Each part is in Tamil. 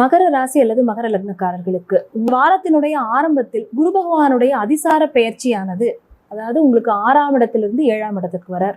மகர ராசி அல்லது மகர லக்னக்காரர்களுக்கு வாரத்தினுடைய ஆரம்பத்தில் குரு பகவானுடைய அதிசார பெயர்ச்சியானது அதாவது உங்களுக்கு ஆறாம் இடத்திலிருந்து ஏழாம் இடத்துக்கு வரார்.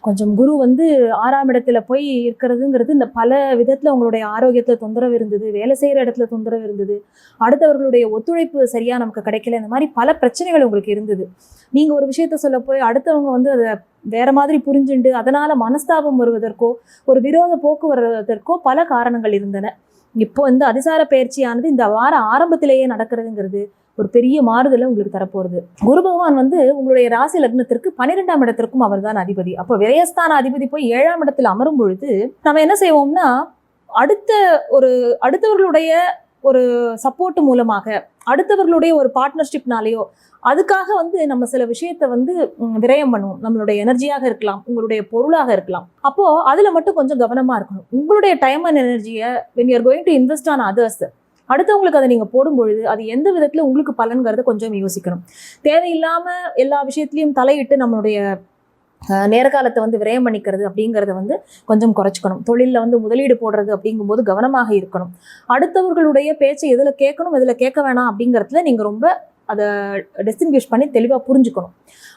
கொஞ்சம் குரு வந்து ஆறாம் இடத்துல போய் இருக்கிறதுங்கிறது இந்த பல விதத்துல உங்களுடைய ஆரோக்கியத்துல தொந்தரவு இருந்தது வேலை செய்யற இடத்துல தொந்தரவு இருந்தது அடுத்தவர்களுடைய ஒத்துழைப்பு சரியா நமக்கு கிடைக்கல இந்த மாதிரி பல பிரச்சனைகள் உங்களுக்கு இருந்தது. நீங்க ஒரு விஷயத்த சொல்ல போய் அடுத்தவங்க வந்து அதை வேற மாதிரி புரிஞ்சுண்டு அதனால மனஸ்தாபம் வருவதற்கோ ஒரு விரோத போக்கு வருவதற்கோ பல காரணங்கள் இருந்தன. இப்போ இந்த அதிசார பயிற்சியானது இந்த வார ஆரம்பத்திலேயே நடக்கிறதுங்கிறது ஒரு பெரிய மாறுதலை உங்களுக்கு தரப்போகிறது குரு பகவான் வந்து உங்களுடைய ராசி லக்னத்திற்கு பன்னிரெண்டாம் இடத்திற்கும் அவர்தான் அதிபதி. அப்போ விரயஸ்தான அதிபதி போய் ஏழாம் இடத்தில் அமரும் பொழுது நம்ம என்ன செய்வோம்னா அடுத்த ஒரு அடுத்தவர்களுடைய ஒரு சப்போர்ட் மூலமாக அடுத்தவர்களுடைய ஒரு பார்ட்னர்ஷிப்னாலேயோ அதுக்காக வந்து நம்ம சில விஷயத்த வந்து விரயம் பண்ணுவோம். நம்மளுடைய எனர்ஜியாக இருக்கலாம் உங்களுடைய பொருளாக இருக்கலாம். அப்போ அதுல மட்டும் கொஞ்சம் கவனமா இருக்கணும். உங்களுடைய டைம் அண்ட் எனர்ஜியை when you're going to invest on others அடுத்தவங்களுக்கு அதை நீங்கள் போடும் பொழுது அது எந்த விதத்தில் உங்களுக்கு பலன்கிறத கொஞ்சம் யோசிக்கணும். தேவையில்லாமல் எல்லா விஷயத்துலையும் தலையிட்டு நம்மளுடைய நேரகாலத்தை வந்து விரயம் பண்ணிக்கிறது அப்படிங்கிறத வந்து கொஞ்சம் குறைச்சிக்கணும். தொழிலில் வந்து முதலீடு போடுறது அப்படிங்கும்போது கவனமாக இருக்கணும். அடுத்தவர்களுடைய பேச்சை எதில் கேட்கணும் எதில் கேட்க வேணாம் அப்படிங்கிறதுல நீங்கள் ரொம்ப அதை டிஸ்டிங்விஷ் பண்ணி தெளிவாக புரிஞ்சுக்கணும்.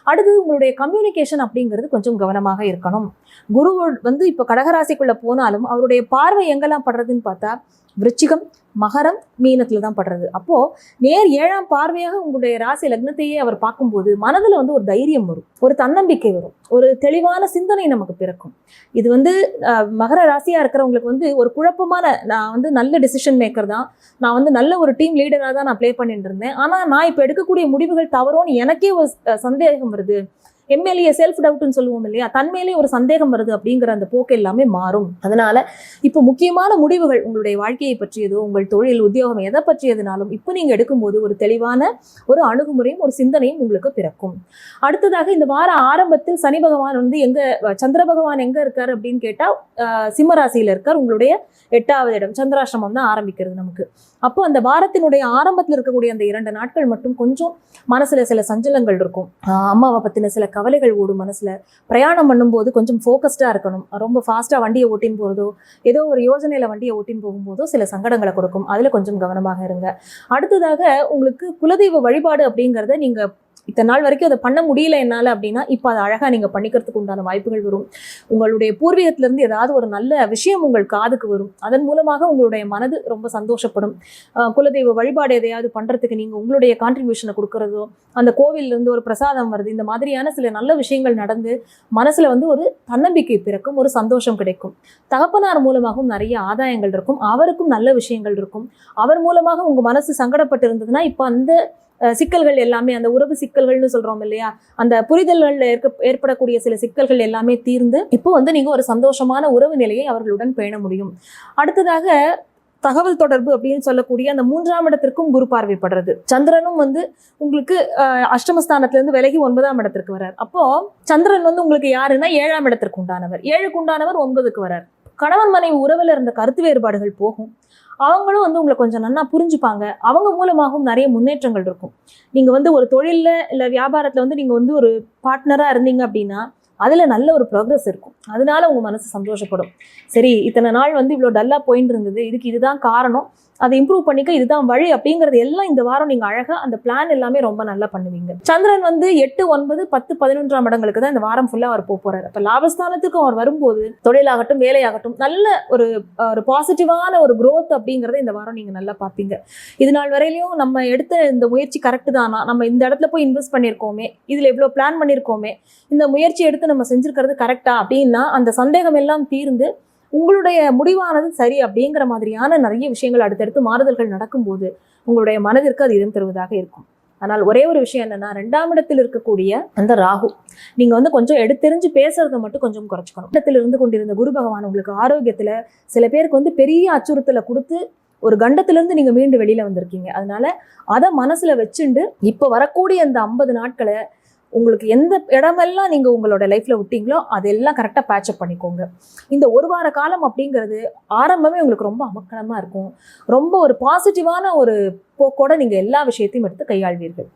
அடுத்தது உங்களுடைய கம்யூனிகேஷன் அப்படிங்கிறது கொஞ்சம் கவனமாக இருக்கணும். குரு வந்து இப்போ கடகராசிக்குள்ளே போனாலும் அவருடைய பார்வை எங்கெல்லாம் படுறதுன்னு பார்த்தா விருச்சிகம் மகரம் மீனத்தில் தான் படுறது. அப்போது நேர் ஏழாம் பார்வையாக உங்களுடைய ராசி லக்னத்தையே அவர் பார்க்கும்போது மனதில் வந்து ஒரு தைரியம் வரும் ஒரு தன்னம்பிக்கை வரும் ஒரு தெளிவான சிந்தனை நமக்கு பிறக்கும். இது வந்து மகர ராசியாக இருக்கிறவங்களுக்கு வந்து ஒரு குழப்பமான நான் வந்து நல்ல டிசிஷன் மேக்கர் தான் நான் வந்து நல்ல ஒரு டீம் லீடராக தான் நான் ப்ளே பண்ணிட்டு இருந்தேன். ஆனால் நான் இப்போ எடுக்கக்கூடிய முடிவுகள் தவறோன்னு எனக்கே ஒரு சந்தேகம் வருது. எம்எல்ஏ செல்ஃப் டவுட்னு சொல்லுவோம் இல்லையா? தன்மையிலே ஒரு சந்தேகம் வருது அப்படிங்கிற அந்த போக்கு எல்லாமே மாறும். அதனால இப்போ முக்கியமான முடிவுகள் உங்களுடைய வாழ்க்கையை பற்றியதோ உங்கள் தொழில் உத்தியோகம் எதை பற்றியதுனாலும் இப்போ நீங்க எடுக்கும்போது ஒரு தெளிவான ஒரு அணுகுமுறையும் ஒரு சிந்தனையும் உங்களுக்கு பிறக்கும். அடுத்ததாக இந்த வார ஆரம்பத்தில் சனி பகவான் வந்து எங்க சந்திர பகவான் எங்க இருக்கார் அப்படின்னு கேட்டா அஹ், இருக்கார். உங்களுடைய எட்டாவது இடம் சந்திராசிரமம் தான் ஆரம்பிக்கிறது நமக்கு. அப்போ அந்த வாரத்தினுடைய ஆரம்பத்தில் இருக்கக்கூடிய அந்த இரண்டு நாட்கள் மட்டும் கொஞ்சம் மனசுல சில சஞ்சலங்கள் இருக்கும். ஆஹ் அம்மாவை பத்தின சில கவலைகள் ஓடும் மனசுல. பிரயாணம் பண்ணும்போது கொஞ்சம் ஃபோக்கஸ்டாக இருக்கணும். ரொம்ப ஃபாஸ்ட்டாக வண்டியை ஓட்டின்னு போகிறதோ ஏதோ ஒரு யோஜனையில வண்டியை ஓட்டின்னு போகும்போதோ சில சங்கடங்களை கொடுக்கும். அதில் கொஞ்சம் கவனமாக இருங்க. அடுத்ததாக உங்களுக்கு குலதெய்வ வழிபாடு அப்படிங்கிறத நீங்க இத்தனை நாள் வரைக்கும் அதை பண்ண முடியல என்னால் அப்படின்னா இப்போ அதை அழகாக நீங்கள் பண்ணிக்கிறதுக்கு உண்டான வாய்ப்புகள் வரும். உங்களுடைய பூர்வீகத்திலிருந்து ஏதாவது ஒரு நல்ல விஷயம் உங்கள் காதுக்கு வரும். அதன் மூலமாக உங்களுடைய மனது ரொம்ப சந்தோஷப்படும். குலதெய்வ வழிபாடு எதையாவது பண்ணுறதுக்கு நீங்கள் உங்களுடைய கான்ட்ரிபியூஷனை கொடுக்குறதோ அந்த கோவிலிருந்து ஒரு பிரசாதம் வருது இந்த மாதிரியான சில நல்ல விஷயங்கள் நடந்து மனசில் வந்து ஒரு தன்னம்பிக்கை பிறக்கும் ஒரு சந்தோஷம் கிடைக்கும். தகப்பனார் மூலமாகவும் நிறைய ஆதாயங்கள் இருக்கும். அவருக்கும் நல்ல விஷயங்கள் இருக்கும். அவர் மூலமாக உங்கள் மனசு சங்கடப்பட்டு இருந்ததுன்னா இப்போ அந்த சிக்கல்கள் எல்லாமே அந்த உறவு சிக்கல்கள்னு சொல்றோம் இல்லையா? அந்த புரிதல்களில் இருக்க ஏற்படக்கூடிய சில சிக்கல்கள் எல்லாமே தீர்ந்து இப்போ வந்து நீங்க ஒரு சந்தோஷமான உறவு நிலையை அவர்களுடன் பேண முடியும். அடுத்ததாக தகவல் தொடர்பு அப்படின்னு சொல்லக்கூடிய அந்த மூன்றாம் இடத்திற்கும் குரு பார்வைப்படுறது. சந்திரனும் வந்து உங்களுக்கு அஷ்டமஸ்தானத்திலேருந்து விலகி ஒன்பதாம் இடத்திற்கு வரார் அப்போ சந்திரன் வந்து உங்களுக்கு யாருன்னா ஏழாம் இடத்திற்கு உண்டானவர். ஏழுக்கு உண்டானவர் ஒன்பதுக்கு வரார் கணவன் மனைவி உறவில் இருந்த கருத்து வேறுபாடுகள் போகும். அவங்களும் வந்து உங்களை கொஞ்சம் நன்னா புரிஞ்சுப்பாங்க. அவங்க மூலமாகவும் நிறைய முன்னேற்றங்கள் இருக்கும். நீங்கள் வந்து ஒரு தொழிலில் இல்லை வியாபாரத்தில் வந்து நீங்கள் வந்து ஒரு பார்ட்னராக இருந்தீங்க அப்படின்னா அதில் நல்ல ஒரு ப்ரோக்ரஸ் இருக்கும். அதனால உங்கள் மனசு சந்தோஷப்படும். சரி இத்தனை நாள் வந்து இவ்வளோ டல்லாக போயின்னு இருந்தது. இதுக்கு இதுதான் காரணம். அதை இம்ப்ரூவ் பண்ணிக்க இதுதான் வழி அப்படிங்கிறது எல்லாம் இந்த வாரம் நீங்கள் அழகாக அந்த பிளான் எல்லாமே ரொம்ப நல்லா பண்ணுவீங்க. சந்திரன் வந்து எட்டு ஒன்பது பத்து பதினொன்றாம் இடங்களுக்கு தான் இந்த வாரம் ஃபுல்லாக அவர் போக போகிறார் இப்போ லாபஸ்தானத்துக்கும் அவர் வரும்போது தொழிலாகட்டும் வேலையாகட்டும் நல்ல ஒரு ஒரு பாசிட்டிவான ஒரு க்ரோத் அப்படிங்கிறத இந்த வாரம் நீங்கள் நல்லா பார்ப்பீங்க. இது நாள் வரையிலையும் நம்ம எடுத்த இந்த முயற்சி கரெக்டு தானா? நம்ம இந்த இடத்துல போய் இன்வெஸ்ட் பண்ணியிருக்கோமே இதில் எவ்வளோ பிளான் பண்ணியிருக்கோமே இந்த முயற்சி எடுத்து நம்ம செஞ்சிருக்கிறது கரெக்டா அப்படின்னா அந்த சந்தேகம் எல்லாம் தீர்ந்து உங்களுடைய முடிவானது சரி அப்படிங்கிற மாதிரியான நிறைய விஷயங்கள் அடுத்தடுத்து மாறுதல்கள் நடக்கும்போது உங்களுடைய மனதிற்கு அது இதம் தருவதாக இருக்கும். ஆனால் ஒரே ஒரு விஷயம் என்னன்னா ரெண்டாம் இடத்தில் இருக்கக்கூடிய அந்த ராகு நீங்க வந்து கொஞ்சம் எடுத்தெறிஞ்சு பேசுறதை மட்டும் கொஞ்சம் குறைச்சிக்கணும். இடத்துல இருந்து கொண்டிருந்த குரு பகவான் உங்களுக்கு ஆரோக்கியத்துல சில பேருக்கு வந்து பெரிய அச்சுறுத்தலை கொடுத்து ஒரு கண்டத்திலிருந்து நீங்க மீண்டு வெளியில வந்திருக்கீங்க. அதனால அதை மனசுல வச்சுண்டு இப்போ வரக்கூடிய அந்த ஐம்பது நாட்களை உங்களுக்கு எந்த இடமெல்லாம் நீங்கள் உங்களோட லைஃப்பில் விட்டீங்களோ அதெல்லாம் கரெக்டாக பேட்சப் பண்ணிக்கோங்க. இந்த ஒரு வார காலம் அப்படிங்கிறது ஆரம்பமே உங்களுக்கு ரொம்ப அமக்கலமாக இருக்கும். ரொம்ப ஒரு பாசிட்டிவான ஒரு போக்கோட நீங்கள் எல்லா விஷயத்தையும் எடுத்து கையாள்வீர்கள்.